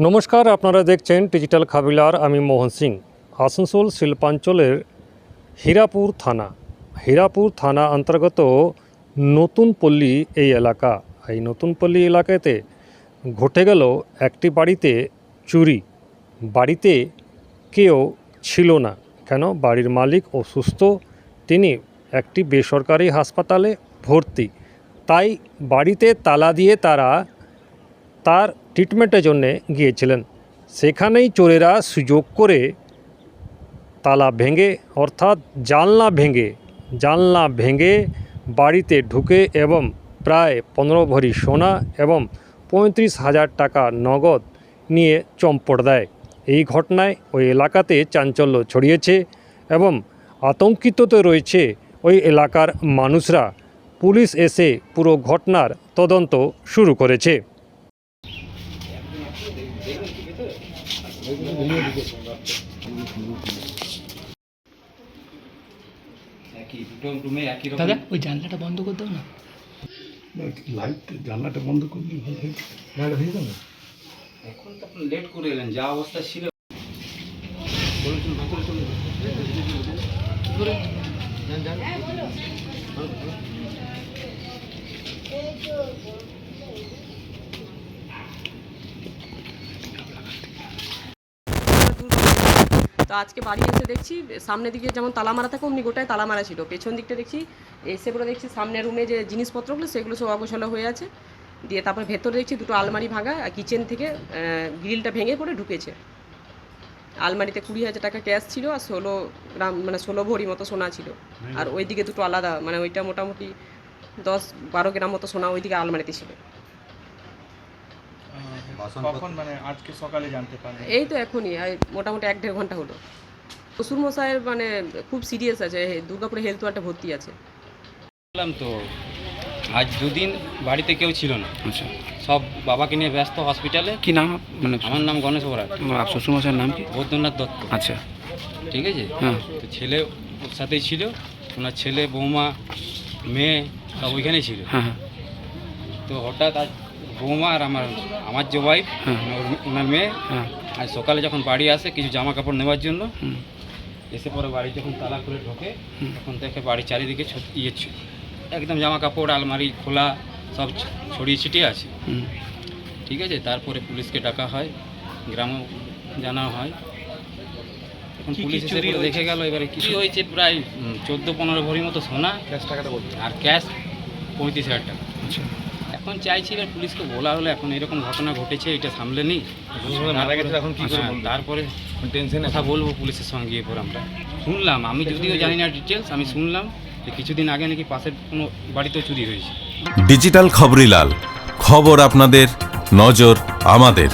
নমস্কার, আপনারা দেখছেন ডিজিটাল খাবিলার, আমি মোহন সিং। আসানসোল শিল্পাঞ্চলের হীরাপুর থানা। হীরাপুর থানা অন্তর্গত নতুন পল্লী এই এলাকা। এই নতুন পল্লী এলাকাতে ঘটে গেল একটি বাড়িতে চুরি। বাড়িতে কেউ ছিল না। কেন? বাড়ির মালিক অসুস্থ, তিনি একটি বেসরকারি হাসপাতালে ভর্তি। তাই বাড়িতে তালা দিয়ে তারা তার ট্রিটমেন্টের জন্যে গিয়েছিলেন। সেখানেই চোরেরা সুযোগ করে তালা ভেঙে, অর্থাৎ জানলা ভেঙে জানলা ভেঙে বাড়িতে ঢুকে এবং প্রায় পনেরো ভরি সোনা এবং পঁয়ত্রিশ হাজার টাকা নগদ নিয়ে চম্পট দেয়। এই ঘটনায় ওই এলাকাতে চাঞ্চল্য ছড়িয়েছে এবং আতঙ্কিততে রয়েছে ওই এলাকার মানুষরা। পুলিশ এসে পুরো ঘটনার তদন্ত শুরু করেছে একই দুটো রুমে একই রকম দাদা ওই জানলাটা বন্ধ করে দাও না। লাইট জানলাটা বন্ধ করলে ভালো হয় হয়ে যাবে এখন তো আপনি লেট করে এলেন যা অবস্থা ছিল। বলুন চলুন, ভেতরে চলুন। কি করে? যান, যান। আজকে বাড়ি এসে দেখছি, সামনের দিকে যেমন তালা মারা থাকে, অমনি গোটায় তালা মারা ছিল। পেছন দিকটা দেখছি, এসে পরে দেখছি সামনের রুমে যে জিনিসপত্রগুলো, সেগুলো সব অগোছালো হয়ে আছে। দিয়ে তারপরে ভেতরে দেখছি দুটো আলমারি ভাঙা, আর কিচেন থেকে গ্রিলটা ভেঙে পড়ে ঢুকেছে। আলমারিতে কুড়ি হাজার টাকা ক্যাশ ছিল আর ষোলো গ্রাম মানে ষোলো ভরি মতো সোনা ছিল। আর ওইদিকে দুটো আলাদা মানে ওইটা মোটামুটি দশ বারো গ্রাম মতো সোনা ওইদিকে আলমারিতে ছিল। কখন মানে আজকে সকালে জানতে পারলেন? এই তো এখনই মোটামুটি এক দেড় ঘণ্টা হলো। শ্বশুর মশাইয়ের মানে খুব সিরিয়াস আছে দুর্গাপুরে হেলথ ওয়ার্ডে ভর্তি আছে। বললাম তো আজ দুদিন বাড়িতে কেউ ছিল না। আচ্ছা। সব বাবাকে নিয়ে ব্যস্ত হসপিটালে কি নাম মানে আমার নাম গণেশ বরাট শ্বশুরমশাইয়ের নাম কি? বৈদ্যনাথ দত্ত। আচ্ছা। ঠিক আছে? হ্যাঁ। তো ছেলে ওর সাথেই ছিল ওনার ছেলে বৌমা মেয়ে সব ওইখানেই ছিল। হ্যাঁ হ্যাঁ। তো হঠাৎ আজ বৌমা আর আমার আমার যে ওয়াইফ হ্যাঁ। ওনার মেয়ে হ্যাঁ। আজ সকালে যখন বাড়ি আসে কিছু জামা কাপড় নেওয়ার জন্য এসে পরে বাড়ি যখন তালা খুলে ঢোকে তখন দেখে বাড়ির চারিদিকে ছ- ইয়ে একদম জামা কাপড় আলমারি খোলা সব ছড়িয়ে ছিটিয়ে আছে। ঠিক আছে? তারপরে পুলিশকে ডাকা হয় গ্রামে জানা হয়। এখন পুলিশ এসে দেখে গেল এবারে কি হয়েছে? প্রায় চোদ্দ পনেরো ভরি মতো সোনা ক্যাশ টাকাটা বলতে আর ক্যাশ পঁয়ত্রিশ হাজার টাকা। আচ্ছা। এখন চাইছি এবার পুলিশকে বলা হলো এখন এরকম ঘটনা ঘটেছে এটা সামলে নি মারা গেছে এখন কি করে হ্যাঁ? তারপরে টেনশন কথা বলব পুলিশের সঙ্গে গিয়ে পরে আমরা। শুনলাম আমি যদিও জানি না ডিটেলস আমি শুনলাম যে কিছুদিন আগে নাকি পাশের কোনো বাড়িতেও চুরি হয়েছে। ডিজিটাল খবরিলাল খবর আপনাদের নজর আমাদের।